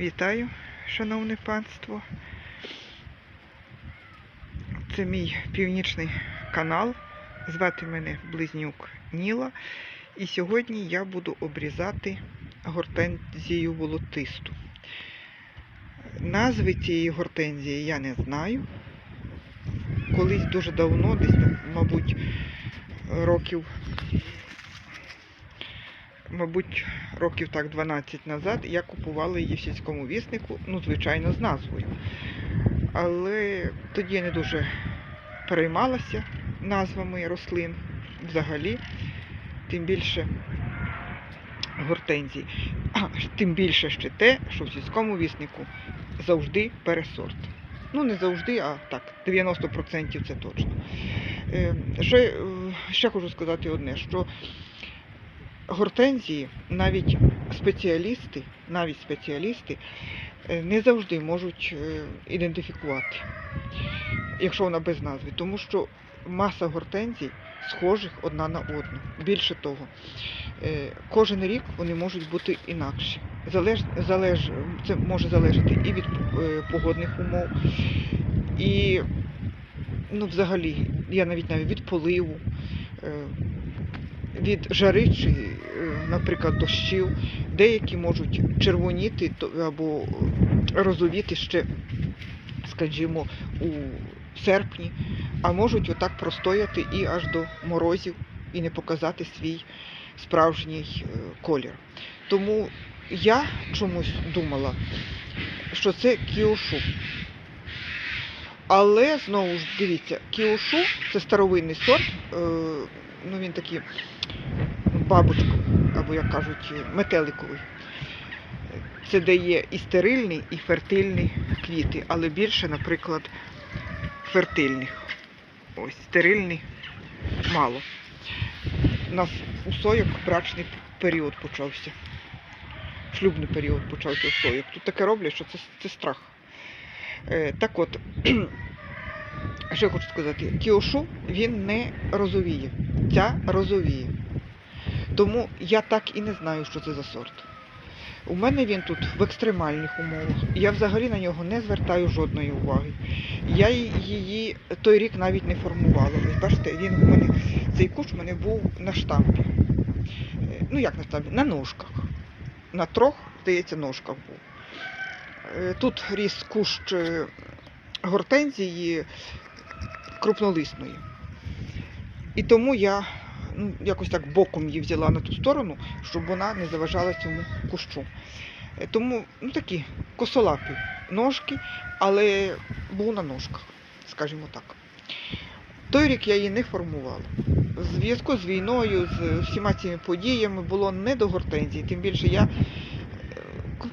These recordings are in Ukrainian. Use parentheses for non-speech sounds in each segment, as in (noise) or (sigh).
Вітаю, шановне панство. Це мій північний канал. Звати мене Близнюк Ніла. І сьогодні я буду обрізати гортензію волотисту. Назви цієї гортензії я не знаю. Колись дуже давно, десь, мабуть, років мабуть, років так 12 назад я купувала її в сільському віснику, ну, звичайно, з назвою. Але тоді я не дуже переймалася назвами рослин взагалі, тим більше гортензій. А, тим більше ще те, що в сільському віснику завжди пересорт. Ну, не завжди, а так, 90% це точно. Е, Ще, е, ще хочу сказати одне, що гортензії навіть спеціалісти, навіть спеціалісти е, не завжди можуть е, ідентифікувати, якщо вона без назви, тому що маса гортензій схожих одна на одну. Більше того, е, кожен рік вони можуть бути інакші. Залеж, залеж, це може залежати і від погодних умов, і ну, взагалі, я навіть навіть від поливу. Від жари чи, е, наприклад, дощів. Деякі можуть червоніти або розовіти ще, скажімо, у серпні, а можуть отак простояти і аж до морозів і не показати свій справжній е, колір. Тому я чомусь думала, що це кіошу. Але знову ж дивіться, кіошу це старовинний сорт, е, ну він такий бабочку, або як кажуть, метеликовий. Це дає і стерильні, і фертильні квіти, але більше, наприклад, фертильних. Ось стерильні мало. У нас у сойок брачний період почався. Шлюбний період почався у сойок. Тут таке роблять, що це, це страх. Е, так от, що хочу сказати, кіошу він не розовіє. Ця розовіє. Тому я так і не знаю, що це за сорт. У мене він тут в екстремальних умовах. Я взагалі на нього не звертаю жодної уваги. Я її той рік навіть не формувала. Ви бачите, він у мене, цей кущ у мене був на штампі. Е, Ну як на штампі? На ножках. На трьох, здається, ножках був. Е, Тут ріс кущ е, гортензії крупнолисної. І тому я ну, якось так боком її взяла на ту сторону, щоб вона не заважала цьому кущу. Е, Тому ну, такі косолапі ножки, але був на ножках, скажімо так. Той рік я її не формувала. В зв'язку з війною, з всіма цими подіями було не до гортензії, тим більше я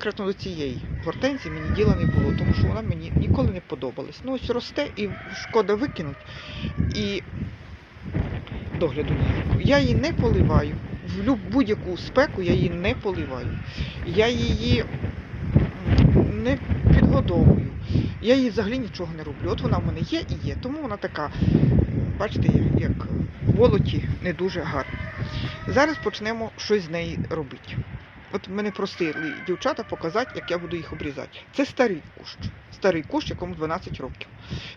конкретно до цієї гортензії мені діла не було, тому що вона мені ніколи не подобалась. Ну ось росте і шкода викинуть. І догляду ніякого. Я її не поливаю. В будь-яку спеку я її не поливаю. Я її не підгодовую. Я їй взагалі нічого не роблю. От вона в мене є і є. Тому вона така, бачите, як- в болоті не дуже гарна. Зараз почнемо щось з неї робити. От мене просили дівчата показати, як я буду їх обрізати. Це старий кущ. Старий кущ, якому 12 років.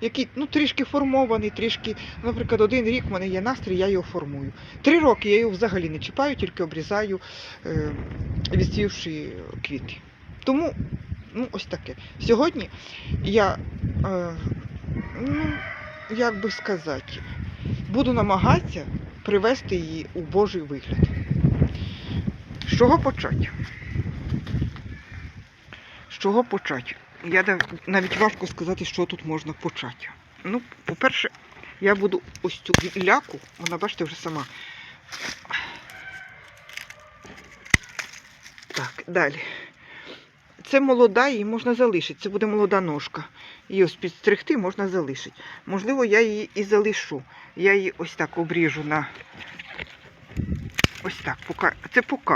Який ну, трішки формований, трішки, наприклад, один рік в мене є настрій, я його формую. Три роки я його взагалі не чіпаю, тільки обрізаю, е, відсвівши квіти. Тому, ну, ось таке. Сьогодні я, е, ну, як би сказати, буду намагатися привести її у Божий вигляд. З чого почати? З чого почати? Я навіть важко сказати, що тут можна почати. Ну, по-перше, я буду ось цю ляку, вона, бачите, вже сама. Так, далі. Це молода, її можна залишити. Це буде молода ножка. Її ось підстригти можна залишити. Можливо, я її і залишу. Я її ось так обріжу на ось так. Поки. Це поки.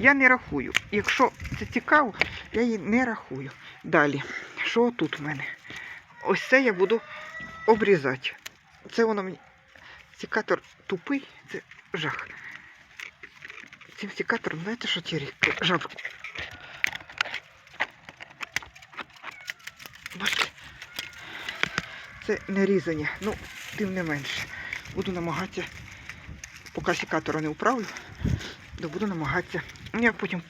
Я не рахую. Якщо це цікаво, я її не рахую. Далі, що тут в мене? Ось це я буду обрізати. Це воно мені. Секатор тупий, це жах. Цим секатором, знаєте, що ті жабку? Бачите? Це не різання. Ну, тим не менше. Буду намагатися, поки сікатора не управлю, то буду намагатися. Ну, Я потім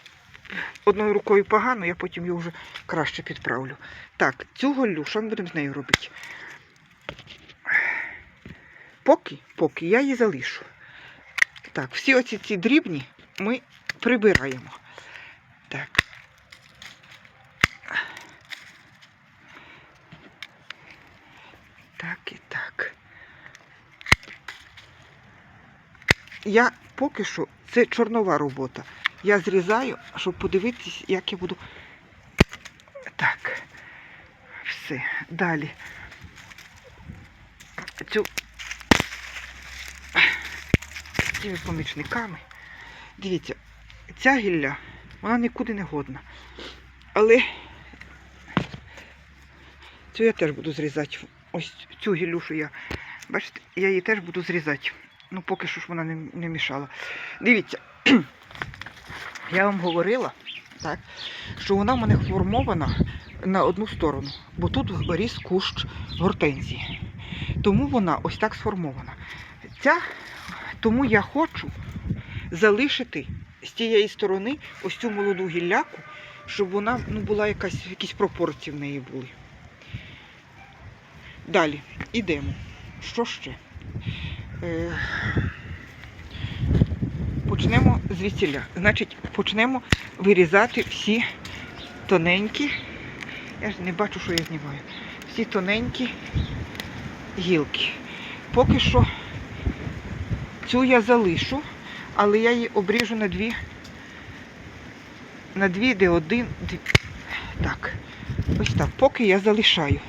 одною рукою погано, я потім його вже краще підправлю. Так, цю голлю, що ми будемо з нею робити? Поки, поки я її залишу. Так, всі оці ці дрібні ми прибираємо. Так. Так і так. Я поки що, це чорнова робота. Я зрізаю, щоб подивитися, як я буду. Так. Все. Далі. Цю цими помічниками. Дивіться, ця гілля, вона нікуди не годна. Але цю я теж буду зрізати. Ось цю гіллю, що я. Бачите, я її теж буду зрізати. Ну, поки що ж вона не, не мішала. Дивіться, я вам говорила, так, що вона в мене формована на одну сторону, бо тут ріс кущ гортензії. Тому вона ось так сформована. Ця, тому я хочу залишити з тієї сторони ось цю молоду гілляку, щоб вона ну, була якась, якісь пропорції в неї були. Далі, ідемо. Що ще? Е, Почнемо звідсіля. Значить, почнемо вирізати всі тоненькі. Я ж не бачу, що я знімаю. Всі тоненькі гілки. Поки що цю я залишу, але я її обріжу на дві, на дві, де один, дві. Так, ось так, поки я залишаю.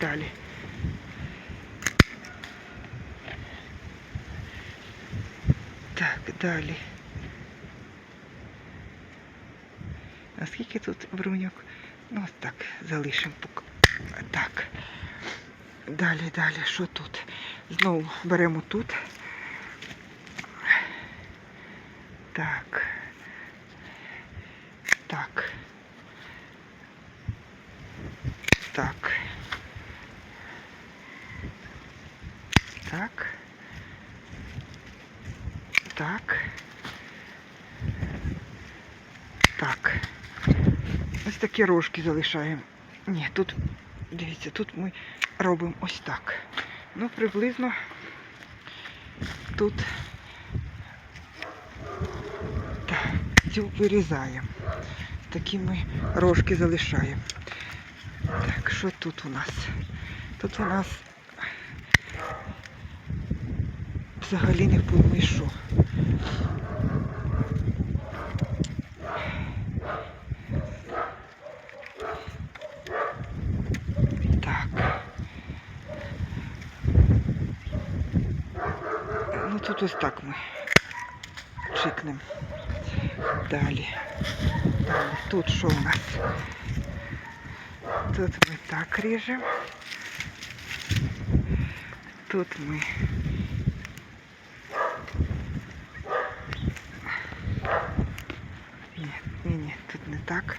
Далі. Так, далі. А скільки тут бруньок? Ну, ось так, залишимо. Так. Далі, далі, що тут? Знову беремо тут. Так. Так. Так. Так. Так. Так. Ось такі рожки залишаємо. Ні, тут, дивіться, тут ми робимо ось так. Ну, приблизно тут так, цю вирізаємо. Такі ми рожки залишаємо. Так, що тут у нас? Тут у нас взагалі не що. Так. Ну тут ось так ми чикнемо. Далі. Тут що у нас? Тут ми так ріжемо. Тут ми Ні, ні, ні, тут не так.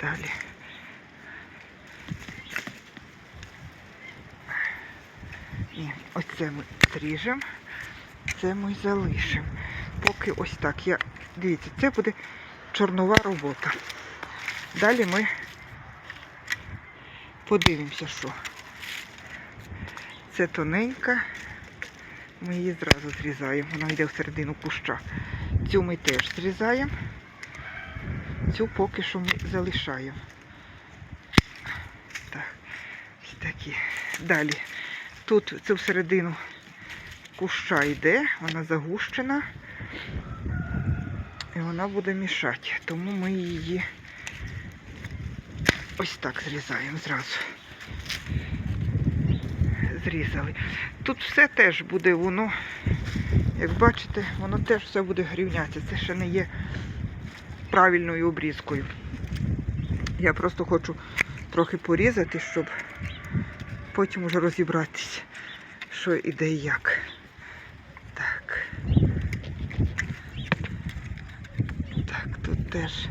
Далі. Ні, ось це ми зріжемо, це ми залишимо. Поки ось так. Я... Дивіться, це буде чорнова робота. Далі ми подивимося, що. Це тоненька. Ми її зразу зрізаємо. Вона йде в середину куща. Цю ми теж зрізаємо. Цю поки що ми залишаємо. Так, ось такі. Далі. Тут це всередину куща йде, вона загущена. І вона буде мішати. Тому ми її ось так зрізаємо зразу зрізали. Тут все теж буде, воно, як бачите, воно теж все буде рівнятися. Це ще не є правильною обрізкою. Я просто хочу трохи порізати, щоб потім уже розібратися, що і де і як. Так. Так, тут теж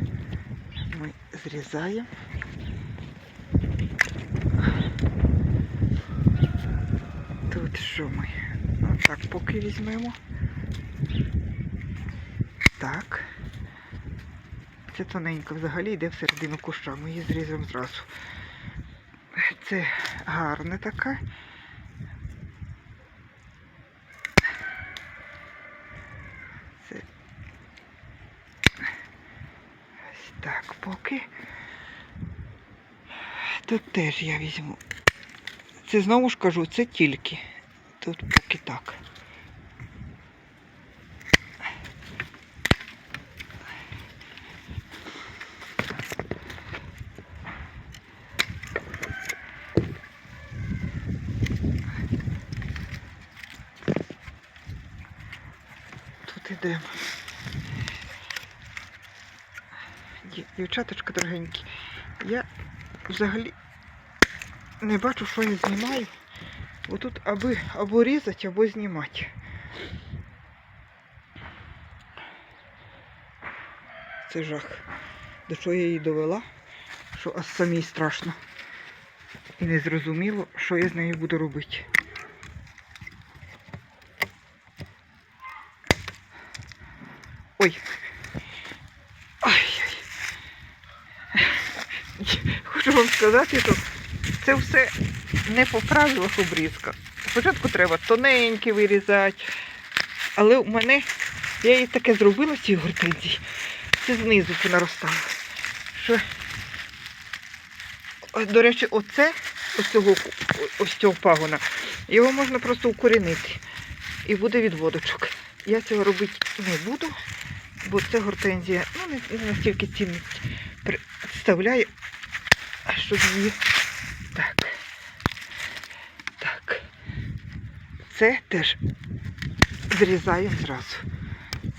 ми зрізаємо. Тут що ми? Отак поки візьмемо. Так. Це тоненько взагалі йде всередину куща. Ми її зрізаємо зразу. Це гарна така. Це ось так поки. Тут теж я візьму. Це знову ж кажу, це тільки. Тут поки так. Тут ідемо. Ді- Дівчаточка дорогенькі, я взагалі не бачу, що я знімаю. Бо тут аби або різати, або знімати. Це жах. До чого я її довела, що аж самій страшно. І не зрозуміло, що я з нею буду робити. Ой. Ой. Хочу вам сказати, що це все не по правилах обрізка. Спочатку треба тоненькі вирізати. Але у мене, я її таке зробила ці гортензії. Це знизу понаростало. Що... До речі, оце, ось цього, ось цього пагона, його можна просто укорінити. І буде відводочок. Я цього робити не буду, бо це гортензія ну, не, настільки цінність представляє, щоб її. Так. Це теж зрізаємо зразу.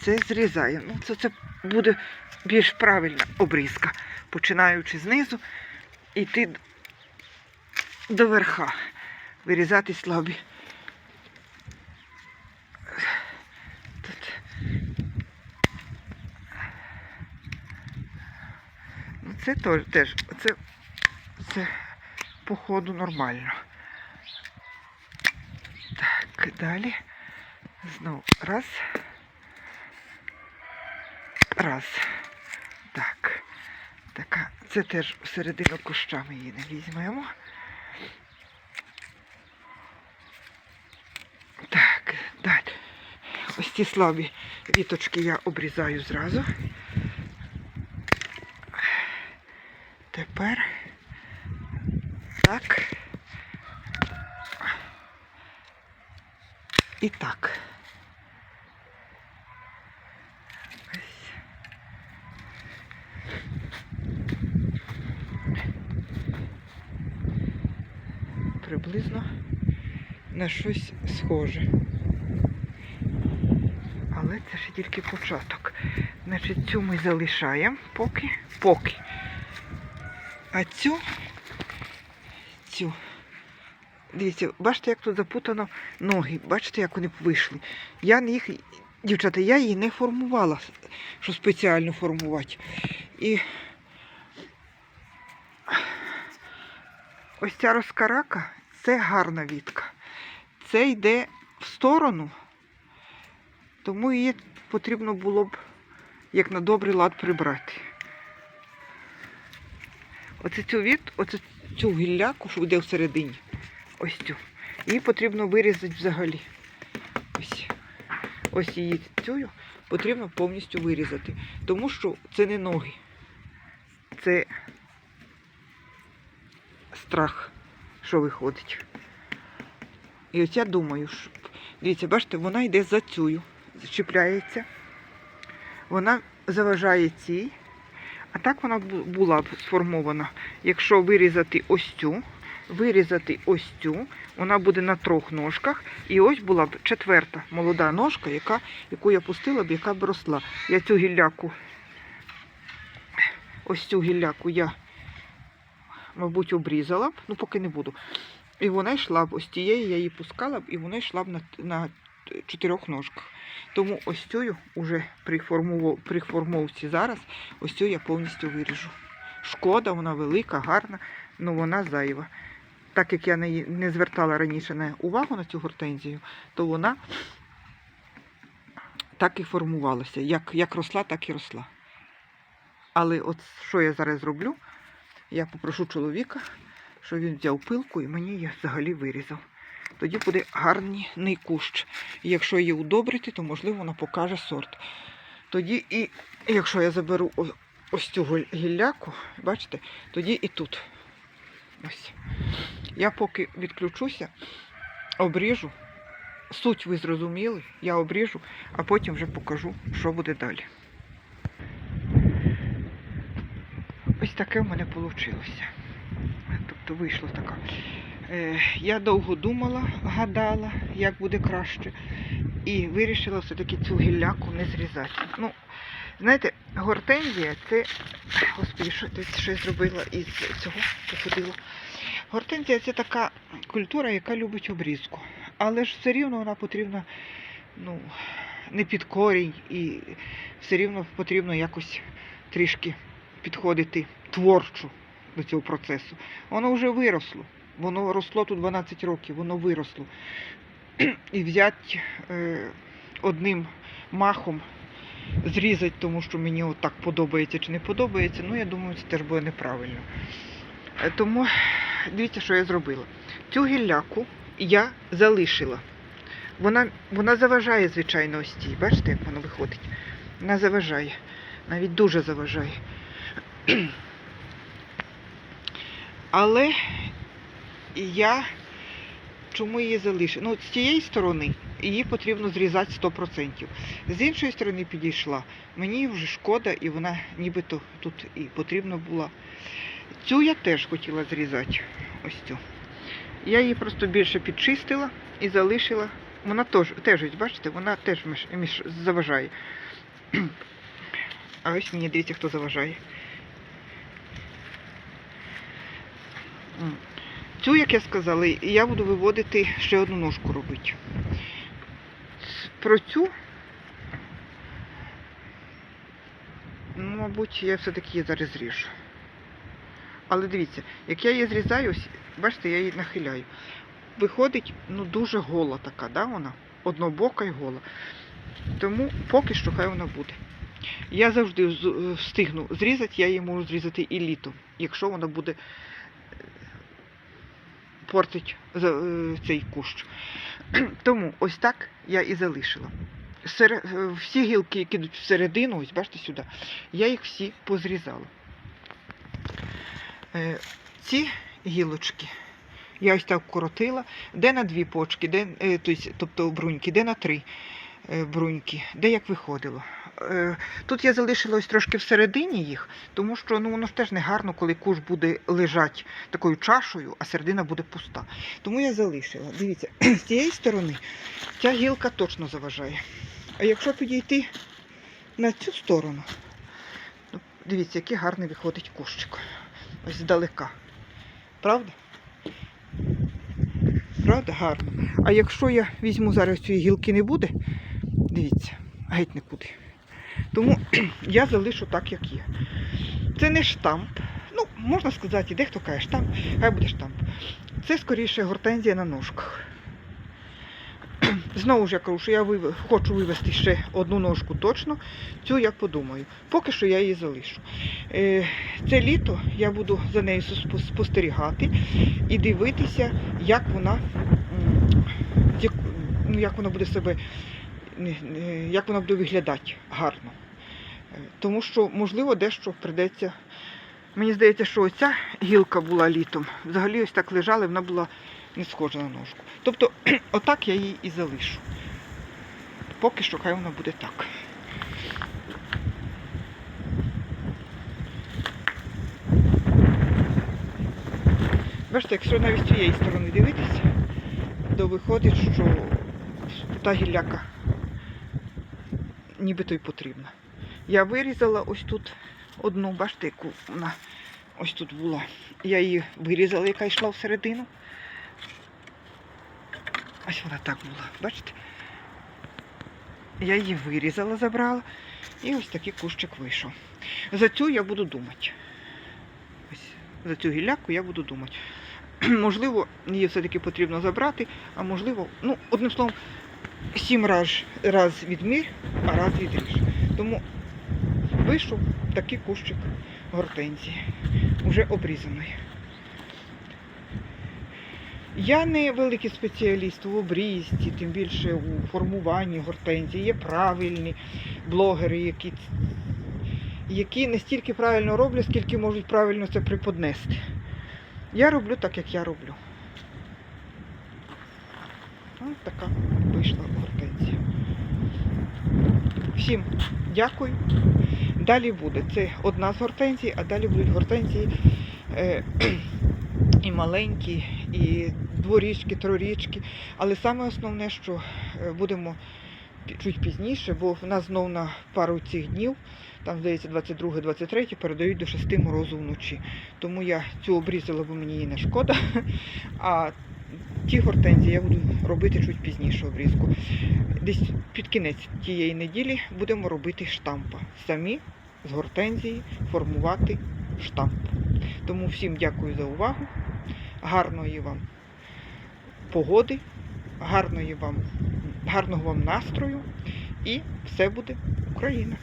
Це зрізаємо. Ну, це, це буде більш правильна обрізка. Починаючи знизу, йти до верха. Вирізати слабі. Ну, це теж це, це по ходу нормально. Так, далі. Знову раз. Раз. Так. Така. Це теж всередину куща ми її не візьмемо. Так, далі. Ось ці слабі віточки я обрізаю зразу. Тепер так. І так. Ось. Приблизно на щось схоже. Але це ще тільки початок. Значить, цю ми залишаємо поки, поки. А цю, цю. Дивіться, бачите, як тут запутано ноги. Бачите, як вони вийшли. Я їх, дівчата, я її не формувала, що спеціально формувати. І ось ця розкарака це гарна вітка. Це йде в сторону, тому її потрібно було б як на добрий лад прибрати. Оце цю від, оце цю гілляку, що йде всередині. Ось цю. Її потрібно вирізати взагалі. Ось. Ось її цю потрібно повністю вирізати. Тому що це не ноги. Це страх, що виходить. І ось я думаю. Дивіться, бачите, вона йде за цю, зачіпляється. Вона заважає цій. А так вона була б сформована. Якщо вирізати ось цю, вирізати ось цю, вона буде на трьох ножках. І ось була б четверта молода ножка, яка, яку я пустила б, яка б росла. Я цю гілляку, ось цю гілляку я, мабуть, обрізала б, ну поки не буду. І вона йшла б ось тієї, я її пускала б, і вона йшла б на, на чотирьох ножках. Тому ось цю уже при, формово- при формовці зараз, ось цю я повністю виріжу. Шкода, вона велика, гарна, але вона зайва. Так як я не, не звертала раніше на увагу на цю гортензію, то вона так і формувалася. Як, як росла, так і росла. Але от що я зараз зроблю, я попрошу чоловіка, щоб він взяв пилку і мені її взагалі вирізав. Тоді буде гарний кущ. І якщо її удобрити, то можливо вона покаже сорт. Тоді і якщо я заберу ось цю гілляку, бачите, тоді і тут. Ось. Я поки відключуся, обріжу. Суть ви зрозуміли, я обріжу, а потім вже покажу, що буде далі. Ось таке в мене вийшло. Тобто вийшло така. Е, я довго думала, гадала, як буде краще, і вирішила все-таки цю гілляку не зрізати. Ну, знаєте, гортензія це. Господи, що ти щось зробила із цього походила. Гортензія це така культура, яка любить обрізку. Але ж все рівно вона потрібна ну, не під корінь, і все рівно потрібно якось трішки підходити творчо до цього процесу. Воно вже виросло. Воно росло тут 12 років, воно виросло. І взяти е, одним махом, зрізати, тому що мені от так подобається чи не подобається, ну я думаю, це теж буде неправильно. Е, Тому дивіться, що я зробила. Цю гілляку я залишила. Вона, вона заважає, звичайно, ось. Бачите, як воно виходить? Вона заважає. Навіть дуже заважає. Але я чому її залишила? Ну, з цієї сторони її потрібно зрізати 100%. З іншої сторони підійшла. Мені вже шкода, і вона нібито тут і потрібна була. Цю я теж хотіла зрізати. Ось цю. Я її просто більше підчистила і залишила. Вона теж, теж бачите, вона теж заважає. (clears throat) А ось мені дивіться, хто заважає. Цю, як я сказала, я буду виводити ще одну ножку робити. Про цю, ну, мабуть, я все-таки її зараз зріжу. Але дивіться, як я її зрізаю, бачите, я її нахиляю. Виходить, ну, дуже гола така, да, вона? Однобока і гола. Тому поки що хай вона буде. Я завжди встигну зрізати, я її можу зрізати і літом, якщо вона буде портить е, цей кущ. (clears throat) Тому ось так я і залишила. Е, Всі гілки, які йдуть всередину, ось бачите сюди, я їх всі позрізала. Е, Ці гілочки я ось так коротила, де на дві почки, тобто- бруньки, де на три бруньки, де як виходило. Е, Тут я залишила ось трошки всередині їх, тому що ну, воно ж теж не гарно, коли куш буде лежати такою чашею, а середина буде пуста. Тому я залишила. Дивіться, (clears throat) з цієї сторони ця гілка точно заважає. А якщо підійти на цю сторону, ну, дивіться, який гарний виходить кущик. Ось здалека. Правда? Правда, гарно. А якщо я візьму зараз цієї гілки не буде, дивіться, геть нікуди. Тому (clears throat) я залишу так, як є. Це не штамп. Ну, можна сказати, дехто каже штамп, хай буде штамп. Це скоріше гортензія на ножках. (clears throat) Знову ж я кажу, що я вив- хочу вивести ще одну ножку точно. Цю я подумаю. Поки що я її залишу. Е, Це літо я буду за нею спостерігати і дивитися, як вона, як, ну, вона буде себе, як вона буде виглядати гарно. Е, Тому що, можливо, дещо придеться. Мені здається, що оця гілка була літом. Взагалі ось так лежала, вона була не схожа на ножку. Тобто, (clears throat) отак я її і залишу. Поки що хай вона буде так. Бачите, якщо навіть з цієї сторони дивитися, то виходить, що та гілляка нібито й потрібна. Я вирізала ось тут одну, бачите, яку вона ось тут була. Я її вирізала, яка йшла всередину. Ось вона так була, бачите? Я її вирізала, забрала. І ось такий кущик вийшов. За цю я буду думати. Ось за цю гілляку я буду думати. (clears throat) Можливо, її все-таки потрібно забрати, а можливо, ну, одним словом, сім раз, раз відмір, а раз відріж. Тому вийшов такий кущик гортензії, уже обрізаний. Я не великий спеціаліст в обрізці, тим більше у формуванні гортензії. Є правильні блогери, які, які не стільки правильно роблять, скільки можуть правильно це преподнести. Я роблю так, як я роблю. Ось така вийшла гортензія. Всім дякую. Далі буде. Це одна з гортензій, а далі будуть гортензії е, і маленькі, і дворічки, трорічки. Але саме основне, що е, будемо чуть пізніше, бо в нас знов на пару цих днів, там, здається, 22-23, передають до 6 морозу вночі. Тому я цю обрізала, бо мені її не шкода. (laughs) А ті гортензії я буду робити чуть пізніше обрізку. Десь під кінець тієї неділі будемо робити штампа. Самі з гортензії формувати штамп. Тому всім дякую за увагу. Гарної вам погоди, гарної вам, гарного вам настрою і все буде Україна!